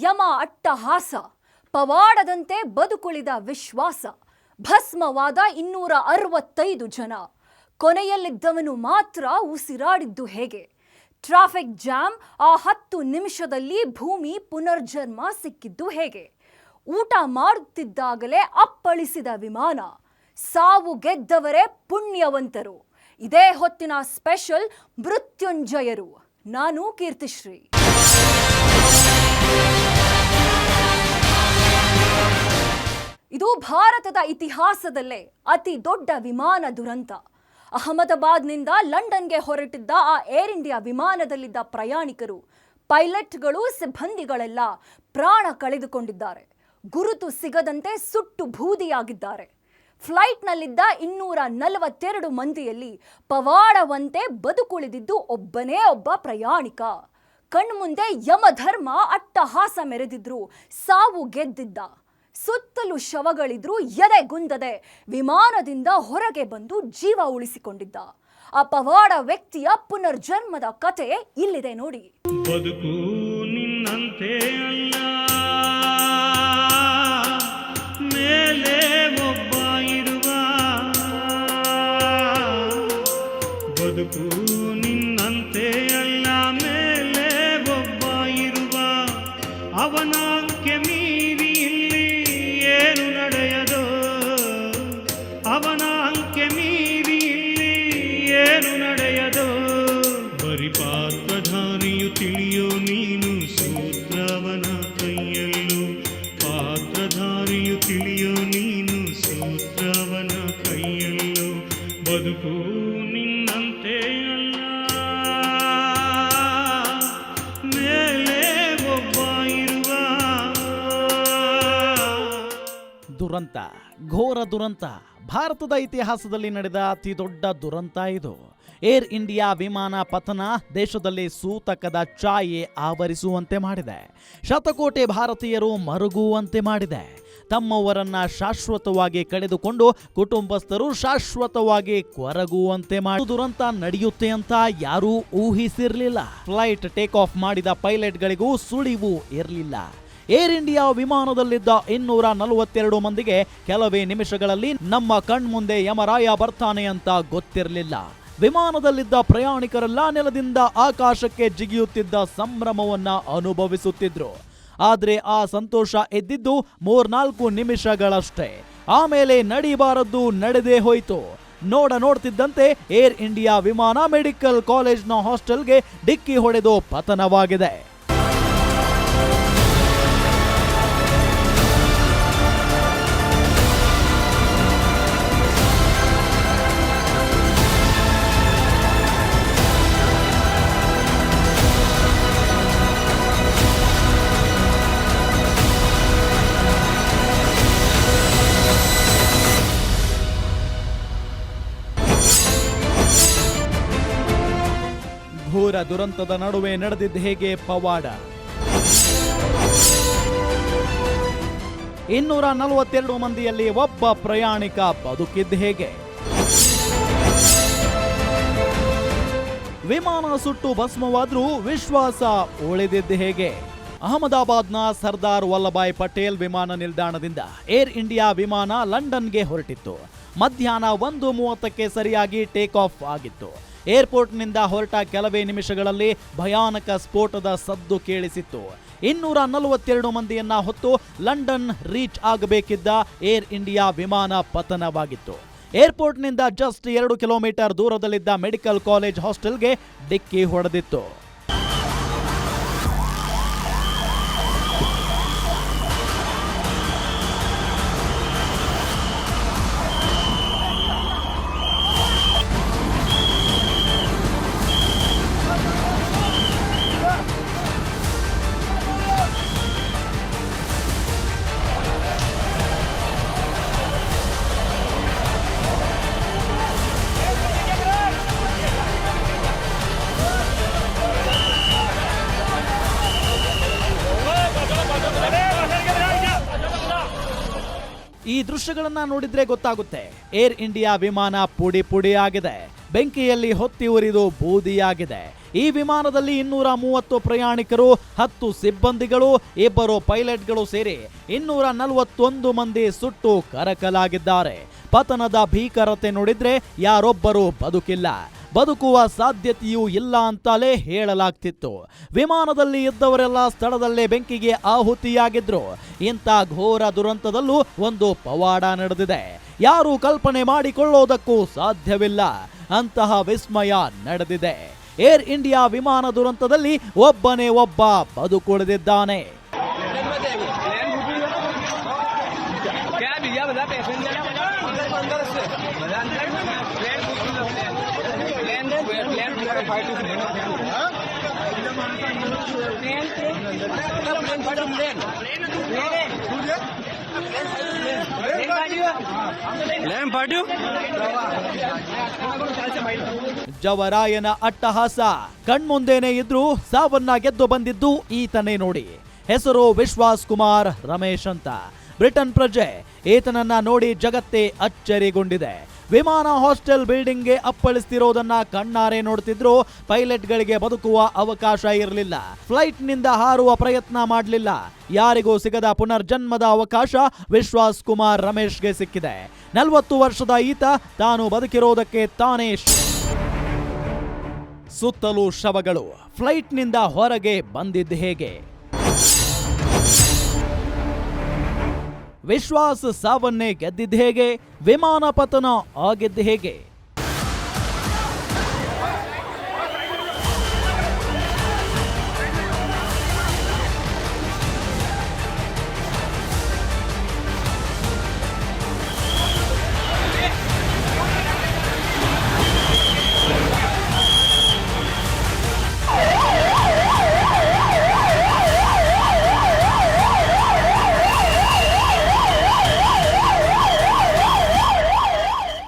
ಯಮ ಅಟ್ಟಹಾಸ ಪವಾಡದಂತೆ ಬದುಕುಳಿದ ವಿಶ್ವಾಸ, ಭಸ್ಮವಾದ ಇನ್ನೂರ ಅರವತ್ತೈದು ಜನ. ಕೊನೆಯಲ್ಲಿದ್ದವನು ಮಾತ್ರ ಉಸಿರಾಡಿದ್ದು ಹೇಗೆ? ಟ್ರಾಫಿಕ್ ಜಾಮ್ ಆ ಹತ್ತು ನಿಮಿಷದಲ್ಲಿ ಭೂಮಿ ಪುನರ್ಜನ್ಮ ಸಿಕ್ಕಿದ್ದು ಹೇಗೆ? ಊಟ ಮಾಡುತ್ತಿದ್ದಾಗಲೇ ಅಪ್ಪಳಿಸಿದ ವಿಮಾನ, ಸಾವು ಗೆದ್ದವರೇ ಪುಣ್ಯವಂತರು. ಇದೇ ಹೊತ್ತಿನ ಸ್ಪೆಷಲ್ ಮೃತ್ಯುಂಜಯರು. ನಾನು ಕೀರ್ತಿಶ್ರೀ. ಭಾರತದ ಇತಿಹಾಸದಲ್ಲೇ ಅತಿ ದೊಡ್ಡ ವಿಮಾನ ದುರಂತ. ಅಹಮದಾಬಾದ್ನಿಂದ ಲಂಡನ್ಗೆ ಹೊರಟಿದ್ದ ಆ ಏರ್ ಇಂಡಿಯಾ ವಿಮಾನದಲ್ಲಿದ್ದ ಪ್ರಯಾಣಿಕರು, ಪೈಲಟ್ಗಳು, ಸಿಬ್ಬಂದಿಗಳೆಲ್ಲ ಪ್ರಾಣ ಕಳೆದುಕೊಂಡಿದ್ದಾರೆ. ಗುರುತು ಸಿಗದಂತೆ ಸುಟ್ಟು ಬೂದಿಯಾಗಿದ್ದಾರೆ ಫ್ಲೈಟ್ನಲ್ಲಿದ್ದ ಇನ್ನೂರ ನಲವತ್ತೆರಡು ಮಂದಿಯಲ್ಲಿ ಪವಾಡವಂತೆ ಬದುಕುಳಿದಿದ್ದು ಒಬ್ಬನೇ ಒಬ್ಬ ಪ್ರಯಾಣಿಕ. ಕಣ್ಮುಂದೆ ಯಮಧರ್ಮ ಅಟ್ಟಹಾಸ ಮೆರೆದಿದ್ರು ಸಾವು ಗೆದ್ದಿದ್ದ. ಸುತ್ತಲೂ ಶವಗಳಿದ್ರು ಎದೆಗುಂದದೆ ವಿಮಾನದಿಂದ ಹೊರಗೆ ಬಂದು ಜೀವ ಉಳಿಸಿಕೊಂಡಿದ್ದ. ಆ ಪವಾಡ ವ್ಯಕ್ತಿಯ ಪುನರ್ಜನ್ಮದ ಕತೆ ಇಲ್ಲಿದೆ ನೋಡಿ. ಬದುಕು ನಿನ್ನಂತೆ ಅಲ್ಲ. ಮೇಲೆ ಒಬ್ಬ ಬದುಕು ಬದುಕು ನಿನ್ನಂತೆ ಅಲ್ಲ. ಮೇಲೆ ಒಬ್ಬ ಇರುವ. ದುರಂತ, ಘೋರ ದುರಂತ. ಭಾರತದ ಇತಿಹಾಸದಲ್ಲಿ ನಡೆದ ಅತಿ ದೊಡ್ಡ ದುರಂತ ಇದು. ಏರ್ ಇಂಡಿಯಾ ವಿಮಾನ ಪತನ ದೇಶದಲ್ಲಿ ಸೂತಕದ ಛಾಯೆ ಆವರಿಸುವಂತೆ ಮಾಡಿದೆ. ಶತಕೋಟಿ ಭಾರತೀಯರು ಮರುಗುವಂತೆ ಮಾಡಿದೆ. ತಮ್ಮವರನ್ನ ಶಾಶ್ವತವಾಗಿ ಕಳೆದುಕೊಂಡು ಕುಟುಂಬಸ್ಥರು ಶಾಶ್ವತವಾಗಿ ಕೊರಗುವಂತೆ ಮಾಡಿ ದುರಂತ ನಡೆಯುತ್ತೆ ಅಂತ ಯಾರೂ ಊಹಿಸಿರಲಿಲ್ಲ. ಫ್ಲೈಟ್ ಟೇಕ್ ಆಫ್ ಮಾಡಿದ ಪೈಲಟ್ಗಳಿಗೂ ಸುಳಿವು ಇರಲಿಲ್ಲ. ಏರ್ ಇಂಡಿಯಾ ವಿಮಾನದಲ್ಲಿದ್ದ ಇನ್ನೂರ ನಲವತ್ತೆರಡು ಮಂದಿಗೆ ಕೆಲವೇ ನಿಮಿಷಗಳಲ್ಲಿ ನಮ್ಮ ಕಣ್ಮುಂದೆ ಯಮರಾಯ ಬರ್ತಾನೆ ಅಂತ ಗೊತ್ತಿರಲಿಲ್ಲ. ವಿಮಾನದಲ್ಲಿದ್ದ ಪ್ರಯಾಣಿಕರೆಲ್ಲ ನೆಲದಿಂದ ಆಕಾಶಕ್ಕೆ ಜಿಗಿಯುತ್ತಿದ್ದ ಸಂಭ್ರಮವನ್ನ ಅನುಭವಿಸುತ್ತಿದ್ರು. ಆದ್ರೆ ಆ ಸಂತೋಷ ಎದ್ದಿದ್ದು ಮೂರ್ನಾಲ್ಕು ನಿಮಿಷಗಳಷ್ಟೇ. ಆಮೇಲೆ ನಡಿಬಾರದ್ದು ನಡೆದೇ ಹೋಯಿತು. ನೋಡ ನೋಡ್ತಿದ್ದಂತೆ ಏರ್ ಇಂಡಿಯಾ ವಿಮಾನ ಮೆಡಿಕಲ್ ಕಾಲೇಜ್ನ ಹಾಸ್ಟೆಲ್ಗೆ ಡಿಕ್ಕಿ ಹೊಡೆದು ಪತನವಾಗಿದೆ. ದುರಂತದ ನಡುವೆ ನಡೆದಿದ್ದ ಹೇಗೆ ಪವಾಡ? ಇನ್ನೂರ ನಲವತ್ತೆರಡು ಮಂದಿಯಲ್ಲಿ ಒಬ್ಬ ಪ್ರಯಾಣಿಕ ಬದುಕಿದ್ದ ಹೇಗೆ? ವಿಮಾನ ಸುಟ್ಟು ಭಸ್ಮವಾದ್ರೂ ವಿಶ್ವಾಸ ಉಳಿದಿದ್ದು ಹೇಗೆ? ಅಹಮದಾಬಾದ್ನ ಸರ್ದಾರ್ ವಲ್ಲಭಾಯ್ ಪಟೇಲ್ ವಿಮಾನ ನಿಲ್ದಾಣದಿಂದ ಏರ್ ಇಂಡಿಯಾ ವಿಮಾನ ಲಂಡನ್ಗೆ ಹೊರಟಿತ್ತು. ಮಧ್ಯಾಹ್ನ ಒಂದು ಮೂವತ್ತಕ್ಕೆ ಸರಿಯಾಗಿ ಟೇಕ್ ಆಫ್ ಆಗಿತ್ತು. ಏರ್ಪೋರ್ಟ್ನಿಂದ ಹೊರಟ ಕೆಲವೇ ನಿಮಿಷಗಳಲ್ಲಿ ಭಯಾನಕ ಸ್ಫೋಟದ ಸದ್ದು ಕೇಳಿಸಿತ್ತು. ಇನ್ನೂರ ನಲವತ್ತೆರಡು ಮಂದಿಯನ್ನ ಹೊತ್ತು ಲಂಡನ್ ರೀಚ್ ಆಗಬೇಕಿದ್ದ ಏರ್ ಇಂಡಿಯಾ ವಿಮಾನ ಪತನವಾಗಿತ್ತು. ಏರ್ಪೋರ್ಟ್ನಿಂದ ಜಸ್ಟ್ ಎರಡು ಕಿಲೋಮೀಟರ್ ದೂರದಲ್ಲಿದ್ದ ಮೆಡಿಕಲ್ ಕಾಲೇಜ್ ಹಾಸ್ಟೆಲ್ಗೆ ಡಿಕ್ಕಿ ಹೊಡೆದಿತ್ತು. ದೃಶ್ಯಗಳನ್ನ ನೋಡಿದ್ರೆ ಗೊತ್ತಾಗುತ್ತೆ. ಏರ್ ಇಂಡಿಯಾ ವಿಮಾನ ಪುಡಿ ಪುಡಿ ಆಗಿದೆ ಬೆಂಕಿಯಲ್ಲಿ ಹೊತ್ತಿ ಉರಿದು ಬೂದಿಯಾಗಿದೆ. ಈ ವಿಮಾನದಲ್ಲಿ ಇನ್ನೂರ ಮೂವತ್ತು ಪ್ರಯಾಣಿಕರು, ಹತ್ತು ಸಿಬ್ಬಂದಿಗಳು, ಇಬ್ಬರು ಪೈಲಟ್ಗಳು ಸೇರಿ ಇನ್ನೂರ ನಲವತ್ತೊಂದು ಮಂದಿ ಸುಟ್ಟು ಕರಕಲಾಗಿದ್ದಾರೆ. ಪತನದ ಭೀಕರತೆ ನೋಡಿದ್ರೆ ಯಾರೊಬ್ಬರೂ ಬದುಕಿಲ್ಲ. ಬದುಕುವ ಸಾಧ್ಯತೆಯೂ ಇಲ್ಲ ಅಂತಲೇ ಹೇಳಲಾಗ್ತಿತ್ತು. ವಿಮಾನದಲ್ಲಿ ಇದ್ದವರೆಲ್ಲ ಸ್ಥಳದಲ್ಲೇ ಬೆಂಕಿಗೆ ಆಹುತಿಯಾಗಿದ್ರು. ಇಂಥ ಘೋರ ದುರಂತದಲ್ಲೂ ಒಂದು ಪವಾಡ ನಡೆದಿದೆ. ಯಾರು ಕಲ್ಪನೆ ಮಾಡಿಕೊಳ್ಳೋದಕ್ಕೂ ಸಾಧ್ಯವಿಲ್ಲ. ಅಂತಹ ವಿಸ್ಮಯ ನಡೆದಿದೆ. ಏರ್ ಇಂಡಿಯಾ ವಿಮಾನ ದುರಂತದಲ್ಲಿ ಒಬ್ಬನೇ ಒಬ್ಬ ಬದುಕುಳಿದಿದ್ದಾನೆ. ಜವರಾಯನ ಅಟ್ಟಹಾಸ. ಕಣ್ಮುಂದೇನೆ ಇದ್ರೂ ಸಾವನ್ನ ಗೆದ್ದು ಬಂದಿದ್ದು ಈತನೇ ನೋಡಿ. ಹೆಸರು ವಿಶ್ವಾಸ್ ಕುಮಾರ್ ರಮೇಶ್ ಅಂತ. ಬ್ರಿಟನ್ ಪ್ರಜೆ, ಈತನನ್ನ ನೋಡಿ ಜಗತ್ತೇ ಅಚ್ಚರಿಗೊಂಡಿದೆ. ವಿಮಾನ ಹಾಸ್ಟೆಲ್ ಬಿಲ್ಡಿಂಗ್ಗೆ ಅಪ್ಪಳಿಸ್ತಿರೋದನ್ನ ಕಣ್ಣಾರೆ ನೋಡ್ತಿದ್ರು. ಪೈಲಟ್ಗಳಿಗೆ ಬದುಕುವ ಅವಕಾಶ ಇರಲಿಲ್ಲ. ಫ್ಲೈಟ್ನಿಂದ ಹಾರುವ ಪ್ರಯತ್ನ ಮಾಡಲಿಲ್ಲ. ಯಾರಿಗೂ ಸಿಗದ ಪುನರ್ಜನ್ಮದ ಅವಕಾಶ ವಿಶ್ವಾಸ್ ಕುಮಾರ್ ರಮೇಶ್ಗೆ ಸಿಕ್ಕಿದೆ. ನಲವತ್ತು ವರ್ಷದ ಈತ ತಾನು ಬದುಕಿರೋದಕ್ಕೆ ತಾನೇ ಸುತ್ತಲೂ ಶವಗಳು. ಫ್ಲೈಟ್ನಿಂದ ಹೊರಗೆ ಬಂದಿದ್ದು ಹೇಗೆ? ವಿಶ್ವಾಸ್ ಸಾವನ್ನೇ ಗೆದ್ದಿದ್ದು ಹೇಗೆ? ವಿಮಾನ ಪತನ ಆಗಿದ್ದು ಹೇಗೆ?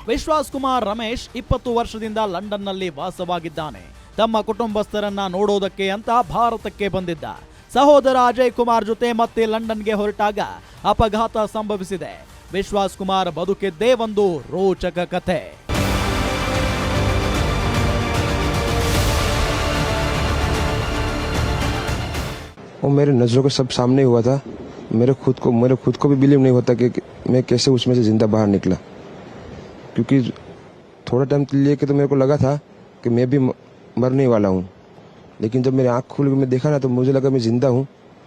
ವಿಶ್ವಾಸ್ ಕುಮಾರ್ ರಮೇಶ್ ಇಪ್ಪತ್ತು ವರ್ಷದಿಂದ ಲಂಡನ್ನಲ್ಲಿ ವಾಸವಾಗಿದ್ದಾನೆ ತಮ್ಮ ಕುಟುಂಬಸ್ಥರನ್ನ ನೋಡೋದಕ್ಕೆ ಅಂತ ಭಾರತಕ್ಕೆ ಬಂದಿದ್ದ ಸಹೋದರ ಅಜಯ್ ಕುಮಾರ್ ಜೊತೆ ಮತ್ತೆ ಲಂಡನ್ಗೆ ಹೊರಟಾಗ ಅಪಘಾತ ಸಂಭವಿಸಿದೆ ವಿಶ್ವಾಸ್ ಕುಮಾರ್ ಬದುಕಿದ್ದೇ ಒಂದು ರೋಚಕ ಕಥೆ वो मेरे नज़रों के सब सामने हुआ था मेरे खुद को मेरे खुद को भी बिलीव नहीं होता कि कि मैं कैसे उसमें से ज़िंदा बाहर निकला क्योंकि थोड़ा टाइम लिए के तो मेरे को लगा था कि मैं भी मरने वाला हूँ। लेकिन जब मेरी आँख खुल के मैं देखा ना तो मुझे लगा मैं ज़िंदा हूँ।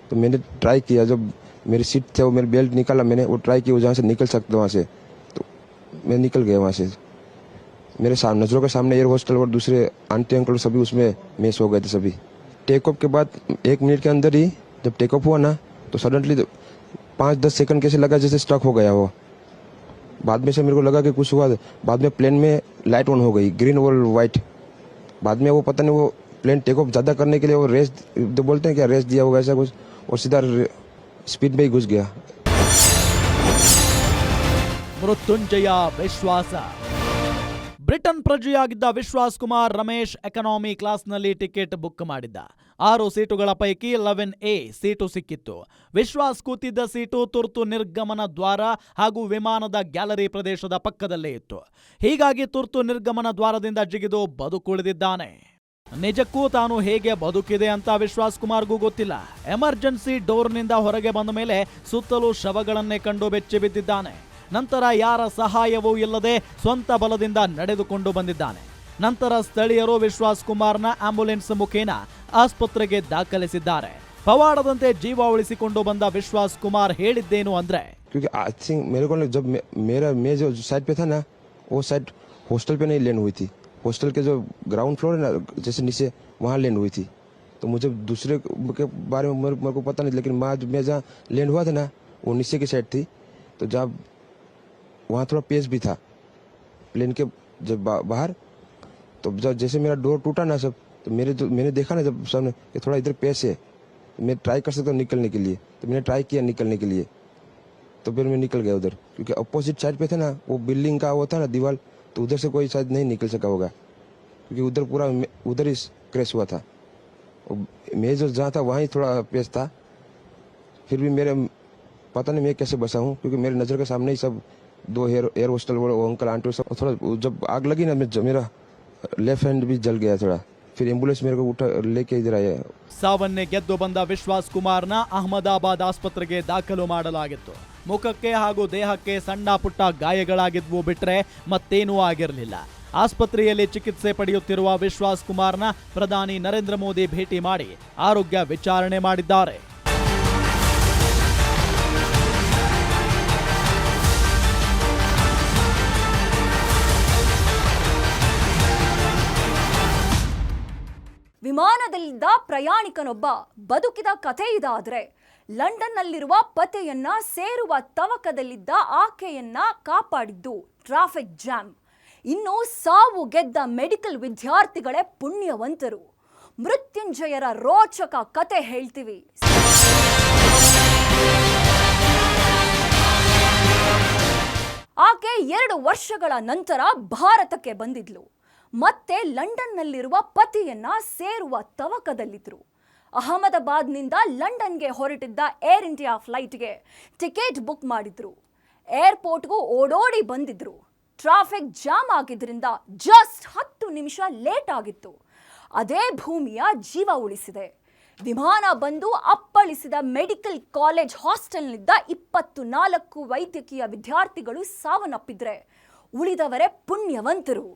तो मैंने ट्राई किया, जब मेरी सीट थे, वो मेरे बेल्ट निकाला, मैंने वो ट्राई किया जहाँ से निकल सकता वहाँ से। तो मैं निकल गया वहाँ से। मेरे सामने नज़रों के सामने एयर हॉस्टल और दूसरे आंटी अंकल सभी उसमें मेस हो गए थे सभी। टेक ऑफ़ के बाद, एक मिनट के अंदर ही जब टेक ऑफ़ हुआ ना तो सडनली पाँच दस सेकंड कैसे लगा जैसे स्टक हो गया वो। बाद में से मेरे को लगा कि कुछ हुआ, बाद में प्लेन में लाइट ऑन हो गई ग्रीन और वाइट बाद में वो पता नहीं वो प्लेन टेक ऑफ़ ज़्यादा करने के लिए वो रेस तो बोलते हैं क्या रेस दिया होगा ऐसा कुछ, और सीधा स्पीड में ही घुस गया। मृत्युंजया विश्वासा। ಬ್ರಿಟನ್ ಪ್ರಜೆಯಾಗಿದ್ದ ವಿಶ್ವಾಸ್ ಕುಮಾರ್ ರಮೇಶ್ ಎಕನಾಮಿ ಕ್ಲಾಸ್ನಲ್ಲಿ ಟಿಕೆಟ್ ಬುಕ್ ಮಾಡಿದ್ದ. ಆರು ಸೀಟುಗಳ ಪೈಕಿ ಲೆವೆನ್ ಎ ಸೀಟು ಸಿಕ್ಕಿತ್ತು. ವಿಶ್ವಾಸ್ ಕೂತಿದ್ದ ಸೀಟು ತುರ್ತು ನಿರ್ಗಮನ ದ್ವಾರ ಹಾಗೂ ವಿಮಾನದ ಗ್ಯಾಲರಿ ಪ್ರದೇಶದ ಪಕ್ಕದಲ್ಲೇ ಇತ್ತು. ಹೀಗಾಗಿ ತುರ್ತು ನಿರ್ಗಮನ ದ್ವಾರದಿಂದ ಜಿಗಿದು ಬದುಕುಳಿದಿದ್ದಾನೆ. ನಿಜಕ್ಕೂ ತಾನು ಹೇಗೆ ಬದುಕಿದೆ ಅಂತ ವಿಶ್ವಾಸ್ ಕುಮಾರ್ಗೂ ಗೊತ್ತಿಲ್ಲ. ಎಮರ್ಜೆನ್ಸಿ ಡೋರ್ನಿಂದ ಹೊರಗೆ ಬಂದ ಮೇಲೆ ಸುತ್ತಲೂ ಶವಗಳನ್ನೇ ಕಂಡು ಬೆಚ್ಚಿ ಬಿದ್ದಿದ್ದಾನೆ. ನಂತರ ಯಾರ ಸಹಾಯವೂ ಇಲ್ಲದೆ ಸ್ವಂತ ಬಲದಿಂದ ನಡೆದುಕೊಂಡು ಬಂದಿದ್ದಾನೆ ನಂತರ ಸ್ಥಳೀಯರು ವಿಶ್ವಾಸ್ ಕುಮಾರ್ನ ಆಂಬ್ಯುಲೆನ್ಸ್ ಮುಖೇನ ಆಸ್ಪತ್ರೆಗೆ ದಾಖಲಿಸಿದ್ದಾರೆ ಪವಾಡದಂತೆ ಜೀವ ಉಳಿಸಿಕೊಂಡು ಬಂದ ವಿಶ್ವಾಸ್ ಕುಮಾರ್ ಹೇಳಿದ್ದೇನು ಅಂದ್ರೆ क्योंकि आई थिंक मेरे को ना जब मे, मेरा मैं जो साइड पे था ना वो साइड हॉस्टल पे नहीं लैंड हुई थी हॉस्टल के जो ग्राउंड फ्लोर है ना जैसे नीचे वहाँ लैंड हुई थी तो मुझे दूसरे के बारे में मेरे, मेरे को पता नहीं लेकिन मैं मैं जहाँ लैंड हुआ था ना वो नीचे की साइड थी तो जहाँ वहाँ थोड़ा पेस भी था। प्लेन के जब बा, बाहर तो जब जैसे मेरा डोर टूटा ना सब तो मेरे जो मैंने देखा ना जब सामने कि थोड़ा इधर पेस है। मैं ट्राई कर सकता हूँ निकलने के लिए तो मैंने ट्राई किया निकलने के लिए। तो फिर मैं निकल गया उधर क्योंकि अपोजिट साइड पे था ना वो बिल्डिंग का वो था ना दीवार तो उधर से कोई शायद नहीं निकल सका होगा। क्योंकि उधर पूरा उधर ही क्रैश हुआ था। मैं जो जहाँ था वहाँ थोड़ा पेस था। फिर भी मेरे पता नहीं मैं कैसे बसा हूँ क्योंकि मेरी नज़र के सामने ही सब दो एयर एयर होस्टल वो वो अंकल आंटी सब थोड़ा वो जब आग लगी ना मैं- मेरा लेफ्ट हैंड भी जल गया थोड़ा फिर एम्बुलेंस मेरे को उठा लेके इधर आया ಸಾವನ್ನೇ ಗೆದ್ದು ಬಂದ ವಿಶ್ವಾಸ್ ಕುಮಾರ್ನ ಅಹಮದಾಬಾದ್ ಆಸ್ಪತ್ರೆಗೆ ದಾಖಲು ಮಾಡಲಾಗಿತ್ತು ಮುಖಕ್ಕೆ ಹಾಗೂ ದೇಹಕ್ಕೆ ಸಣ್ಣ ಪುಟ್ಟ ಗಾಯಗಳಾಗಿದ್ವು ಬಿಟ್ರೆ ಮತ್ತೇನೂ ಆಗಿರಲಿಲ್ಲ ಆಸ್ಪತ್ರೆಯಲ್ಲಿ ಚಿಕಿತ್ಸೆ ಪಡೆಯುತ್ತಿರುವ ವಿಶ್ವಾಸ್ ಕುಮಾರ್ನ ಪ್ರಧಾನಿ ನರೇಂದ್ರ ಮೋದಿ ಭೇಟಿ ಮಾಡಿ ಆರೋಗ್ಯ ವಿಚಾರಣೆ ಮಾಡಿದ್ದಾರೆ ಪ್ರಯಾಣಿಕನೊಬ್ಬ ಬದುಕಿದ ಕಥೆ ಇದಾದರೆ ಲಂಡನ್ನಲ್ಲಿರುವ ಪತೆಯನ್ನ ಸೇರುವ ತವಕದಲ್ಲಿದ್ದ ಆಕೆಯನ್ನ ಕಾಪಾಡಿದ್ದು ಟ್ರಾಫಿಕ್ ಜಾಮ್. ಇನ್ನು ಸಾವು ಗೆದ್ದ ಮೆಡಿಕಲ್ ವಿದ್ಯಾರ್ಥಿಗಳೇ ಪುಣ್ಯವಂತರು. ಮೃತ್ಯುಂಜಯರ ರೋಚಕ ಕತೆ ಹೇಳ್ತೀವಿ. ಆಕೆ ಎರಡು ವರ್ಷಗಳ ನಂತರ ಭಾರತಕ್ಕೆ ಬಂದಿದ್ಲು. ಮತ್ತೆ ಲಂಡನ್ನಲ್ಲಿರುವ ಪತಿಯನ್ನ ಸೇರುವ ತವಕದಲ್ಲಿದ್ದರು ಅಹಮದಾಬಾದ್ನಿಂದ ಲಂಡನ್ಗೆ ಹೊರಟಿದ್ದ ಏರ್ ಇಂಡಿಯಾ ಫ್ಲೈಟ್ಗೆ ಟಿಕೆಟ್ ಬುಕ್ ಮಾಡಿದ್ರು. ಏರ್ಪೋರ್ಟ್ಗೂ ಓಡೋಡಿ ಬಂದಿದ್ರು. ಟ್ರಾಫಿಕ್ ಜಾಮ್ ಆಗಿದ್ದರಿಂದ ಜಸ್ಟ್ ಹತ್ತು ನಿಮಿಷ ಲೇಟ್ ಆಗಿತ್ತು. ಅದೇ ಭೂಮಿಯ ಜೀವ ಉಳಿಸಿದೆ. ವಿಮಾನ ಬಂದು ಅಪ್ಪಳಿಸಿದ ಮೆಡಿಕಲ್ ಕಾಲೇಜ್ ಹಾಸ್ಟೆಲ್ನಿಂದ ಇಪ್ಪತ್ತು ನಾಲ್ಕು ವೈದ್ಯಕೀಯ ವಿದ್ಯಾರ್ಥಿಗಳು ಸಾವನ್ನಪ್ಪಿದ್ರೆ ಉಳಿದವರೇ ಪುಣ್ಯವಂತರು.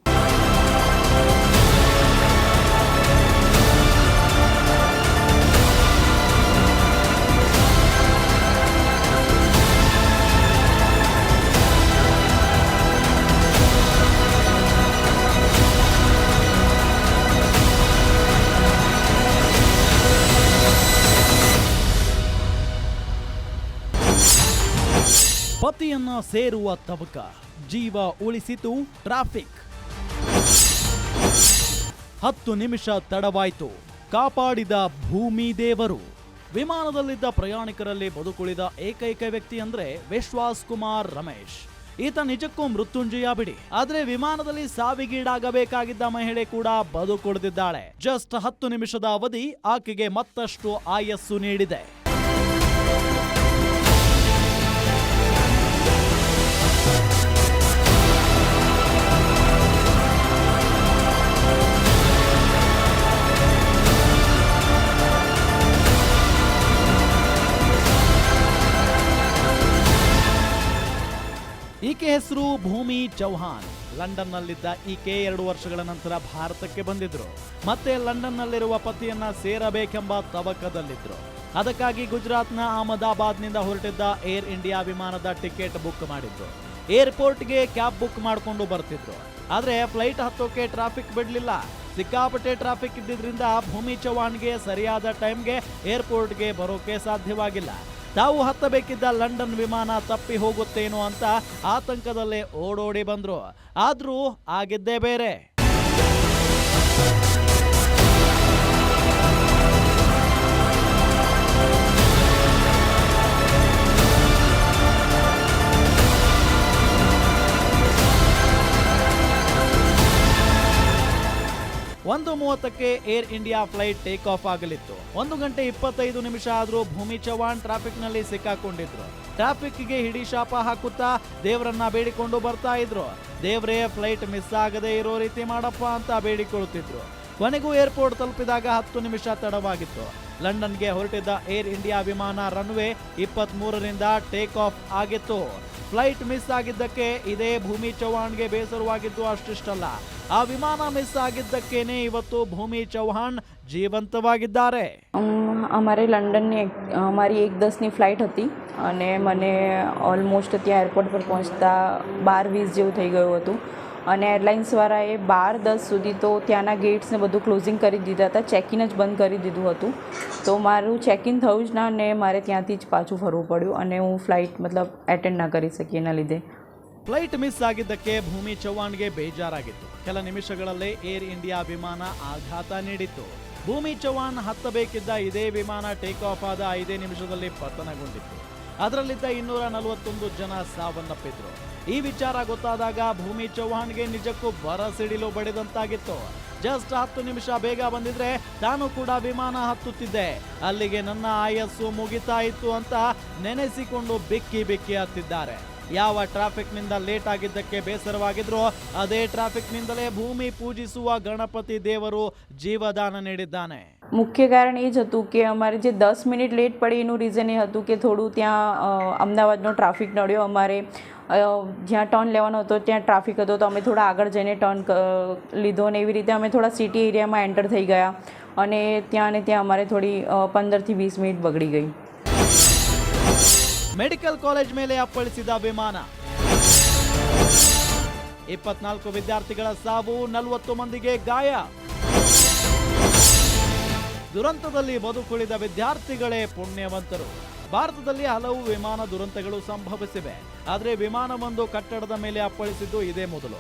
ಪತಿಯನ್ನ ಸೇರುವ ತಬಕ. ಜೀವ ಉಳಿಸಿತು ಟ್ರಾಫಿಕ್ ಹತ್ತು ನಿಮಿಷ ತಡವಾಯಿತು. ಕಾಪಾಡಿದ ಭೂಮಿ ದೇವರು. ವಿಮಾನದಲ್ಲಿದ್ದ ಪ್ರಯಾಣಿಕರಲ್ಲಿ ಬದುಕುಳಿದ ಏಕೈಕ ವ್ಯಕ್ತಿ ಅಂದ್ರೆ ವಿಶ್ವಾಸ್ ಕುಮಾರ್ ರಮೇಶ್. ಈತ ನಿಜಕ್ಕೂ ಮೃತ್ಯುಂಜಯ ಬಿಡಿ. ಆದ್ರೆ ವಿಮಾನದಲ್ಲಿ ಸಾವಿಗೀಡಾಗಬೇಕಾಗಿದ್ದ ಮಹಿಳೆ ಕೂಡ ಬದುಕುಳಿದಿದ್ದಾಳೆ ಜಸ್ಟ್ ಹತ್ತು ನಿಮಿಷದ ಅವಧಿ ಆಕೆಗೆ ಮತ್ತಷ್ಟು ಆಯಸ್ಸು ನೀಡಿದೆ. ಈಕೆ ಹೆಸರು ಭೂಮಿ ಚೌಹಾನ್ ಲಂಡನ್ನಲ್ಲಿದ್ದ ಈಕೆ ಎರಡು ವರ್ಷಗಳ ನಂತರ ಭಾರತಕ್ಕೆ ಬಂದಿದ್ರು. ಮತ್ತೆ ಲಂಡನ್ನಲ್ಲಿರುವ ಪತಿಯನ್ನ ಸೇರಬೇಕೆಂಬ ತವಕದಲ್ಲಿದ್ರು. ಅದಕ್ಕಾಗಿ ಗುಜರಾತ್ನ ಅಹಮದಾಬಾದ್ನಿಂದ ಹೊರಟಿದ್ದ ಏರ್ ಇಂಡಿಯಾ ವಿಮಾನದ ಟಿಕೆಟ್ ಬುಕ್ ಮಾಡಿದ್ರು. ಏರ್ಪೋರ್ಟ್ಗೆ ಕ್ಯಾಬ್ ಬುಕ್ ಮಾಡಿಕೊಂಡು ಬರ್ತಿದ್ರು. ಆದ್ರೆ ಫ್ಲೈಟ್ ಹತ್ತೋಕೆ ಟ್ರಾಫಿಕ್ ಬಿಡಲಿಲ್ಲ. ಸಿಕ್ಕಾಪಟ್ಟೆ ಟ್ರಾಫಿಕ್ ಇದ್ದಿದ್ರಿಂದ ಭೂಮಿ ಚೌಹಾಣ್ಗೆ ಸರಿಯಾದ ಟೈಮ್ಗೆ ಏರ್ಪೋರ್ಟ್ಗೆ ಬರೋಕೆ ಸಾಧ್ಯವಾಗಿಲ್ಲ. ತಾವು ಹತ್ತಬೇಕಿದ್ದ ಲಂಡನ್ ವಿಮಾನ ತಪ್ಪಿ ಹೋಗುತ್ತೇನೋ ಅಂತ ಆತಂಕದಲ್ಲೇ ಓಡೋಡಿ ಬಂದರು. ಆದರೂ ಆಗಿದ್ದೇ ಬೇರೆ. ಒಂದು ಮೂವತ್ತಕ್ಕೆ air India flight take off ಆಗಲಿತ್ತು. ಒಂದು ಗಂಟೆ ಇಪ್ಪತ್ತೈದು ನಿಮಿಷ ಆದರೂ ಭೂಮಿ ಚವ್ಹಾಣ್ ಟ್ರಾಫಿಕ್ನಲ್ಲಿ ಸಿಕ್ಕಾಕೊಂಡಿದ್ರು. ಟ್ರಾಫಿಕ್ಗೆ ಹಿಡಿ ಶಾಪ ಹಾಕುತ್ತಾ ದೇವರನ್ನ ಬೇಡಿಕೊಂಡು ಬರ್ತಾ ಇದ್ರು. ದೇವರೇ, ಫ್ಲೈಟ್ ಮಿಸ್ ಆಗದೆ ಇರೋ ರೀತಿ ಮಾಡಪ್ಪ ಅಂತ ಬೇಡಿಕೊಳ್ಳುತ್ತಿದ್ರು. ಕೊನೆಗೂ ಏರ್ಪೋರ್ಟ್ ತಲುಪಿದಾಗ ಹತ್ತು ನಿಮಿಷ ತಡವಾಗಿತ್ತು. ಲಂಡನ್ಗೆ ಹೊರಟಿದ್ದ ಏರ್ ಇಂಡಿಯಾ ವಿಮಾನ ರನ್ವೇ ಇಪ್ಪತ್ತ್ ಮೂರರಿಂದ ಟೇಕ್ ಆಫ್ ಆಗಿತ್ತು ಫ್ಲೈಟ್ ಮಿಸ್ ಆಗಿದ್ದಕ್ಕೆ ಇದೇ ಭೂಮಿ ಚೌಹಾಣ್ಗೆ ಬೇಸರವಾಗಿದ್ದು ಅಷ್ಟಿಷ್ಟಲ್ಲ ಆ ವಿಮಾನ ಮಿಸ್ ಆಗಿದ್ದಕ್ಕೇನೆ ಇವತ್ತು ಭೂಮಿ ચૌહાણ ಜೀವಂತವಾಗಿದ್ದಾರೆ અમ, અમારે લંડનની એક અમારી એક દસની ફ્લાઇટ હતી અને મને ઓલમોસ્ટ ત્યાં એરપોર્ટ પર પહોંચતા બાર વીસ જેવું થઈ ગયું હતું અને એરલાઇન્સવાળાએ બાર દસ સુધી તો ત્યાંના ગેટ્સને બધું ક્લોઝિંગ કરી દીધા હતા ચેકિન જ બંધ કરી દીધું હતું તો મારું ચેકિન થયું જ ના અને મારે ત્યાંથી જ પાછું ફરવું પડ્યું અને હું ફ્લાઇટ મતલબ એટેન્ડ ના કરી શકી એના લીધે ಫ್ಲೈಟ್ ಮಿಸ್ ಆಗಿದ್ದಕ್ಕೆ ಭೂಮಿ ಚೌಹಾಣ್ಗೆ ಬೇಜಾರಾಗಿತ್ತು ಕೆಲ ನಿಮಿಷಗಳಲ್ಲೇ ಏರ್ ಇಂಡಿಯಾ ವಿಮಾನ ಆಘಾತ ನೀಡಿತ್ತು ಭೂಮಿ ಚೌಹಾಣ್ ಹತ್ತಬೇಕಿದ್ದ ಇದೇ ವಿಮಾನ ಟೇಕ್ ಆಫ್ ಆದ ಐದೇ ನಿಮಿಷದಲ್ಲಿ ಪತನಗೊಂಡಿತ್ತು ಅದರಲ್ಲಿದ್ದ ಇನ್ನೂರ ನಲವತ್ತೊಂದು ಜನ ಸಾವನ್ನಪ್ಪಿದ್ರು. ಈ ವಿಚಾರ ಗೊತ್ತಾದಾಗ ಭೂಮಿ ಚೌಹಾಣ್ಗೆ ನಿಜಕ್ಕೂ ಬರ ಸಿಡಿಲು ಬಡಿದಂತಾಗಿತ್ತು. ಜಸ್ಟ್ ಹತ್ತು ನಿಮಿಷ ಬೇಗ ಬಂದಿದ್ರೆ ತಾನು ಕೂಡ ವಿಮಾನ ಹತ್ತುತ್ತಿದ್ದೆ. ಅಲ್ಲಿಗೆ ನನ್ನ ಆಯಸ್ಸು ಮುಗಿತಾ ಇತ್ತು ಅಂತ ನೆನೆಸಿಕೊಂಡು ಬಿಕ್ಕಿ ಬಿಕ್ಕಿ ಹತ್ತಿದ್ದಾರೆ. ಯಾವ ಟ್ರಾಫಿಕ್ನಿಂದ ಲೇಟ್ ಆಗಿದ್ದಕ್ಕೆ ಬೇಸರವಾಗಿದ್ರು ಅದೇ ಟ್ರಾಫಿಕ್ನಿಂದಲೇ ಭೂಮಿ ಪೂಜಿಸುವ ಗಣಪತಿ ದೇವರು ಜೀವದಾನ ನೀಡಿದ್ದಾನೆ. મુખ્ય કારણ એ જ હતું કે અમારે જે દસ મિનિટ લેટ પડી એનું રીઝન એ હતું કે થોડું ત્યાં અ, અમદાવાદનો ટ્રાફિક નડ્યો અમારે અ, જ્યાં ટર્ન લેવાનો હતો ત્યાં ટ્રાફિક હતો તો અમે થોડા આગળ જઈને ટર્ન લીધો અને એવી રીતે અમે થોડા સિટી એરિયામાં એન્ટર થઈ ગયા અને ત્યાં અને ત્યાં અમારે થોડી અ, પંદરથી વીસ મિનિટ બગડી ગઈ ಮೆಡಿಕಲ್ ಕಾಲೇಜ್ ಮೇಲೆ ಅಪ್ಪಳಿಸಿದ ವಿಮಾನ ಇಪ್ಪತ್ನಾಲ್ಕು ವಿದ್ಯಾರ್ಥಿಗಳ ಸಾವು ನಲವತ್ತು ಮಂದಿಗೆ ಗಾಯ ದುರಂತದಲ್ಲಿ ಬದುಕುಳಿದ ವಿದ್ಯಾರ್ಥಿಗಳೇ ಪುಣ್ಯವಂತರು. ಭಾರತದಲ್ಲಿ ಹಲವು ವಿಮಾನ ದುರಂತಗಳು ಸಂಭವಿಸಿವೆ. ಆದರೆ ವಿಮಾನವೊಂದು ಕಟ್ಟಡದ ಮೇಲೆ ಅಪ್ಪಳಿಸಿದ್ದು ಇದೇ ಮೊದಲು.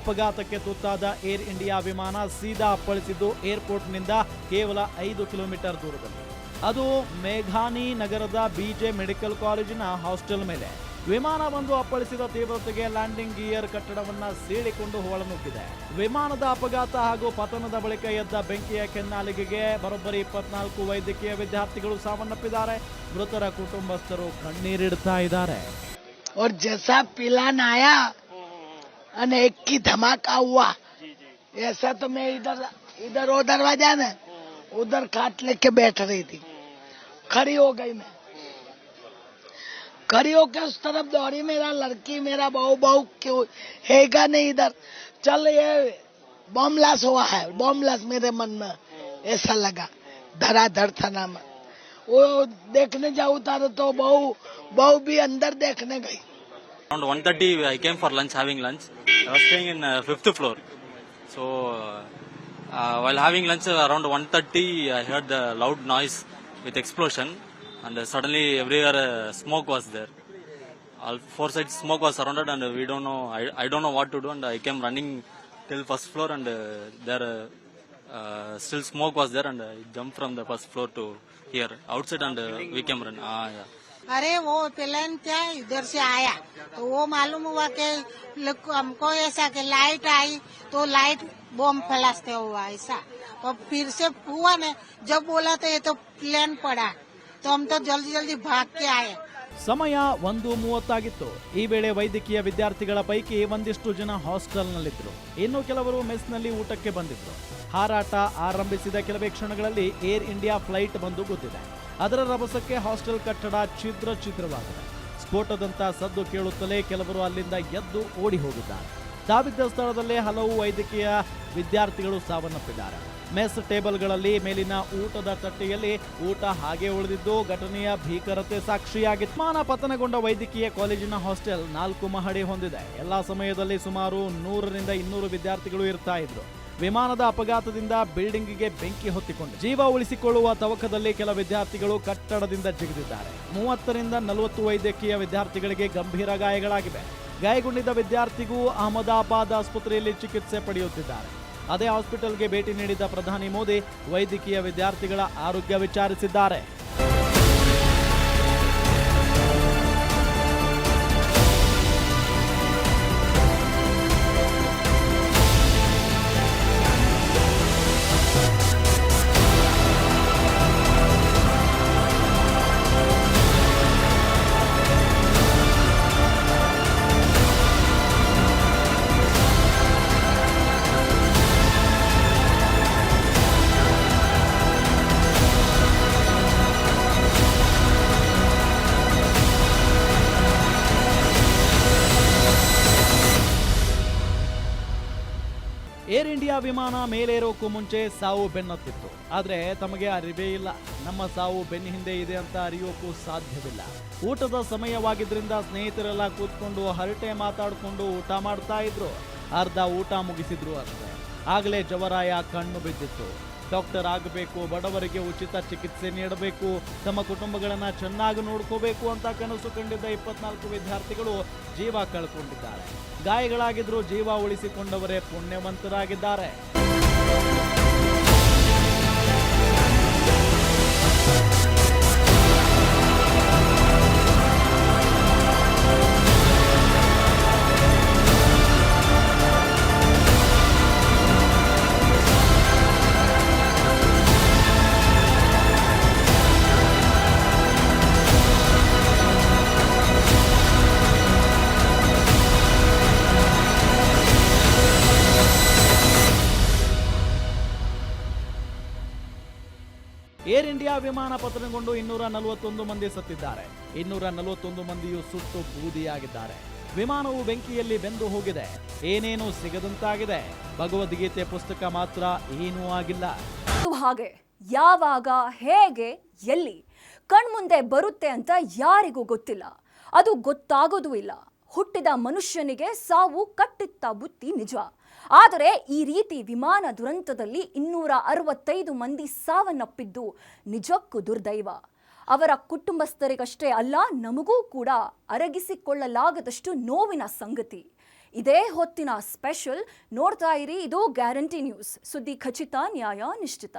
ಅಪಘಾತಕ್ಕೆ ತುತ್ತಾದ ಏರ್ ಇಂಡಿಯಾ ವಿಮಾನ ಸೀದಾ ಅಪ್ಪಳಿಸಿದ್ದು ಏರ್ಪೋರ್ಟ್ನಿಂದ ಕೇವಲ ಐದು ಕಿಲೋಮೀಟರ್ ದೂರದಲ್ಲಿ. ಅದು ಮೇಘಾನಿ ನಗರದ ಬಿಜೆ ಮೆಡಿಕಲ್ ಕಾಲೇಜಿನ ಹಾಸ್ಟೆಲ್ ಮೇಲೆ. ವಿಮಾನ ಒಂದು ಅಪ್ಪಳಿಸಿದ ತೀವ್ರತೆಗೆ ಲ್ಯಾಂಡಿಂಗ್ ಗಿಯರ್ ಕಟ್ಟಡವನ್ನ ಸೀಳಿಕೊಂಡು ಹೊಳನುಗ್ಗಿದೆ ವಿಮಾನದ ಅಪಘಾತ ಹಾಗೂ ಪತನದ ಬಳಿಕ ಎದ್ದ ಬೆಂಕಿಯ ಕೆನ್ನಾಲಿಗೆಗೆ ಬರೋಬ್ಬರಿ ಇಪ್ಪತ್ನಾಲ್ಕು ವೈದ್ಯಕೀಯ ವಿದ್ಯಾರ್ಥಿಗಳು ಸಾವನ್ನಪ್ಪಿದ್ದಾರೆ ಮೃತರ ಕುಟುಂಬಸ್ಥರು ಕಣ್ಣೀರಿಡ್ತಾ ಇದ್ದಾರೆ और जैसा पिलान आया અને एक की धमाका हुआ ऐसा तो मैं इधर इधर वो दरवाजा ना उधर खाट लेके बैठ रही थी खड़ी हो गई मैं करियो के उस तरफ़ दौड़ी, मेरा लड़की, मेरा बहु बहू क्यों? हैगा नहीं इधर। चल, ये बॉमलास हुआ है बॉमलास मेरे मन में। ऐसा लगा धराधड़ था नाम वो देखने जाऊ था तो बहु, बहू भी अंदर देखने गई। Around one thirty I came for lunch having lunch staying in fifth floor so while having lunch around one thirty I heard the loud noise with explosion and uh, suddenly everywhere uh, smoke was there. All four sides smoke was surrounded and uh, we don't know, I, I don't know what to do and I came running till first floor and uh, there uh, uh, still smoke was there and I jumped from the first floor to here outside and uh, we came run. Ah, yeah. अरे वो plane क्या इधर से आया तो वो मालूम हुआ कि हमको ऐसा कि लाइट आई तो लाइट बम फैलाते हुआ ऐसा और फिर से हुआ ने जब बोला तो ये तो प्लेन पड़ा તો ಜಲ್ದಿ ಸಮಯ ಒಂದು ಮೂವತ್ತಾಗಿತ್ತು. ಈ ವೇಳೆ ವೈದ್ಯಕೀಯ ವಿದ್ಯಾರ್ಥಿಗಳ ಪೈಕಿ ಒಂದಿಷ್ಟು ಜನ ಹಾಸ್ಟೆಲ್ನಲ್ಲಿದ್ದರು ಇನ್ನು ಕೆಲವರು ಮೆಸ್ನಲ್ಲಿ ಊಟಕ್ಕೆ ಬಂದಿದ್ರು. ಹಾರಾಟ ಆರಂಭಿಸಿದ ಕೆಲವೇ ಕ್ಷಣಗಳಲ್ಲಿ ಏರ್ ಇಂಡಿಯಾ ಫ್ಲೈಟ್ ಬಂದು ಗೊತ್ತಿದೆ ಅದರ ರಭಸಕ್ಕೆ ಹಾಸ್ಟೆಲ್ ಕಟ್ಟಡ ಛಿದ್ರ ಛಿದ್ರವಾಗಿದೆ. ಸ್ಫೋಟದಂತ ಸದ್ದು ಕೇಳುತ್ತಲೇ ಕೆಲವರು ಅಲ್ಲಿಂದ ಎದ್ದು ಓಡಿ ಹೋಗಿದ್ದಾರೆ. ತಾವಿದ್ದ ಸ್ಥಳದಲ್ಲೇ ಹಲವು ವೈದ್ಯಕೀಯ ವಿದ್ಯಾರ್ಥಿಗಳು ಸಾವನ್ನಪ್ಪಿದ್ದಾರೆ. ಮೆಸ್ ಟೇಬಲ್ಗಳಲ್ಲಿ ಮೇಲಿನ ಊಟದ ತಟ್ಟೆಯಲ್ಲಿ ಊಟ ಹಾಗೆ ಉಳಿದಿದ್ದು ಘಟನೆಯ ಭೀಕರತೆ ಸಾಕ್ಷಿಯಾಗಿತ್ತು ಮಾನ ಪತನಗೊಂಡ ವೈದ್ಯಕೀಯ ಕಾಲೇಜಿನ ಹಾಸ್ಟೆಲ್ ನಾಲ್ಕು ಮಹಡಿ ಹೊಂದಿದೆ. ಎಲ್ಲಾ ಸಮಯದಲ್ಲಿ ಸುಮಾರು ನೂರರಿಂದ ಇನ್ನೂರು ವಿದ್ಯಾರ್ಥಿಗಳು ಇರ್ತಾ ಇದ್ರು. ವಿಮಾನದ ಅಪಘಾತದಿಂದ ಬಿಲ್ಡಿಂಗ್ಗೆ ಬೆಂಕಿ ಹೊತ್ತಿಕೊಂಡು ಜೀವ ಉಳಿಸಿಕೊಳ್ಳುವ ತವಕದಲ್ಲಿ ಕೆಲ ವಿದ್ಯಾರ್ಥಿಗಳು ಕಟ್ಟಡದಿಂದ ಜಿಗಿದಿದ್ದಾರೆ. ಮೂವತ್ತರಿಂದ ನಲವತ್ತು ವೈದ್ಯಕೀಯ ವಿದ್ಯಾರ್ಥಿಗಳಿಗೆ ಗಂಭೀರ ಗಾಯಗಳಾಗಿವೆ. ಗಾಯಗೊಂಡಿದ್ದ ವಿದ್ಯಾರ್ಥಿಗೂ ಅಹಮದಾಬಾದ್ ಆಸ್ಪತ್ರೆಯಲ್ಲಿ ಚಿಕಿತ್ಸೆ ಪಡೆಯುತ್ತಿದ್ದಾರೆ. ಅದೇ ಹಾಸ್ಪಿಟಲ್ಗೆ ಭೇಟಿ ನೀಡಿದ ಪ್ರಧಾನಿ ಮೋದಿ ವೈದ್ಯಕೀಯ ವಿದ್ಯಾರ್ಥಿಗಳ ಆರೋಗ್ಯ ವಿಚಾರಿಸಿದ್ದಾರೆ. ಇಂಡಿಯಾ ವಿಮಾನ ಮೇಲೇರೋಕ್ಕೂ ಮುಂಚೆ ಸಾವು ಬೆನ್ನತ್ತಿತ್ತು. ಆದರೆ ತಮಗೆ ಅರಿವೇ ಇಲ್ಲ. ನಮ್ಮ ಸಾವು ಬೆನ್ನ ಹಿಂದೆ ಇದೆ ಅಂತ ಅರಿಯೋಕ್ಕೂ ಸಾಧ್ಯವಿಲ್ಲ. ಊಟದ ಸಮಯವಾಗಿದ್ದರಿಂದ ಸ್ನೇಹಿತರೆಲ್ಲ ಕೂತ್ಕೊಂಡು ಹರಟೆ ಮಾತಾಡಿಕೊಂಡು ಊಟ ಮಾಡ್ತಾ ಇದ್ರು. ಅರ್ಧ ಊಟ ಮುಗಿಸಿದ್ರು ಅಂತ ಆಗಲೇ ಜವರಾಯ ಕಣ್ಣು ಬಿದ್ದಿತ್ತು. ಡಾಕ್ಟರ್ ಆಗಬೇಕು, ಬಡವರಿಗೆ ಉಚಿತ ಚಿಕಿತ್ಸೆ ನೀಡಬೇಕು, ತಮ್ಮ ಕುಟುಂಬಗಳನ್ನು ಚೆನ್ನಾಗಿ ನೋಡ್ಕೋಬೇಕು ಅಂತ ಕನಸು ಕಂಡಿದ್ದ ಇಪ್ಪತ್ನಾಲ್ಕು ವಿದ್ಯಾರ್ಥಿಗಳು ಜೀವ ಕಳ್ಕೊಂಡಿದ್ದಾರೆ. ಗಾಯಗಳಾಗಿದ್ರು ಜೀವ ಉಳಿಸಿಕೊಂಡವರೇ ಪುಣ್ಯವಂತರಾಗಿದ್ದಾರೆ. ಏರ್ ಇಂಡಿಯಾ ವಿಮಾನ ಪತನಗೊಂಡು ಇನ್ನೂರ ನಲವತ್ತೊಂದು ಮಂದಿ ಸತ್ತಿದ್ದಾರೆ. ಇನ್ನೂರ ನಲವತ್ತೊಂದು ಮಂದಿಯು ಸುಟ್ಟು ಬೂದಿಯಾಗಿದ್ದಾರೆ. ವಿಮಾನವು ಬೆಂಕಿಯಲ್ಲಿ ಬೆಂದು ಹೋಗಿದೆ. ಏನೇನೂ ಸಿಗದಂತಾಗಿದೆ. ಭಗವದ್ಗೀತೆ ಪುಸ್ತಕ ಮಾತ್ರ ಏನೂ ಆಗಿಲ್ಲ. ಹಾಗೆ. ಯಾವಾಗ, ಹೇಗೆ, ಎಲ್ಲಿ, ಕಣ್ಮುಂದೆ ಬರುತ್ತೆ ಅಂತ ಯಾರಿಗೂ ಗೊತ್ತಿಲ್ಲ. ಅದು ಗೊತ್ತಾಗೋದೂ ಇಲ್ಲ. ಹುಟ್ಟಿದ ಮನುಷ್ಯನಿಗೆ ಸಾವು ಕಟ್ಟಿತ್ತ ಬುತ್ತಿ ನಿಜ. ಆದರೆ ಈ ರೀತಿ ವಿಮಾನ ದುರಂತದಲ್ಲಿ ಇನ್ನೂರ ಅರವತ್ತೈದು ಮಂದಿ ಸಾವನ್ನಪ್ಪಿದ್ದು ನಿಜಕ್ಕೂ ದುರ್ದೈವ. ಅವರ ಕುಟುಂಬಸ್ಥರಿಗಷ್ಟೇ ಅಲ್ಲ, ನಮಗೂ ಕೂಡ ಅರಗಿಸಿಕೊಳ್ಳಲಾಗದಷ್ಟು ನೋವಿನ ಸಂಗತಿ. ಇದೇ ಹೊತ್ತಿನ ಸ್ಪೆಷಲ್ ನೋಡ್ತಾ ಇರಿ, ಇದು ಗ್ಯಾರಂಟಿ ನ್ಯೂಸ್. ಸುದ್ದಿ ಖಚಿತ, ನ್ಯಾಯ ನಿಶ್ಚಿತ.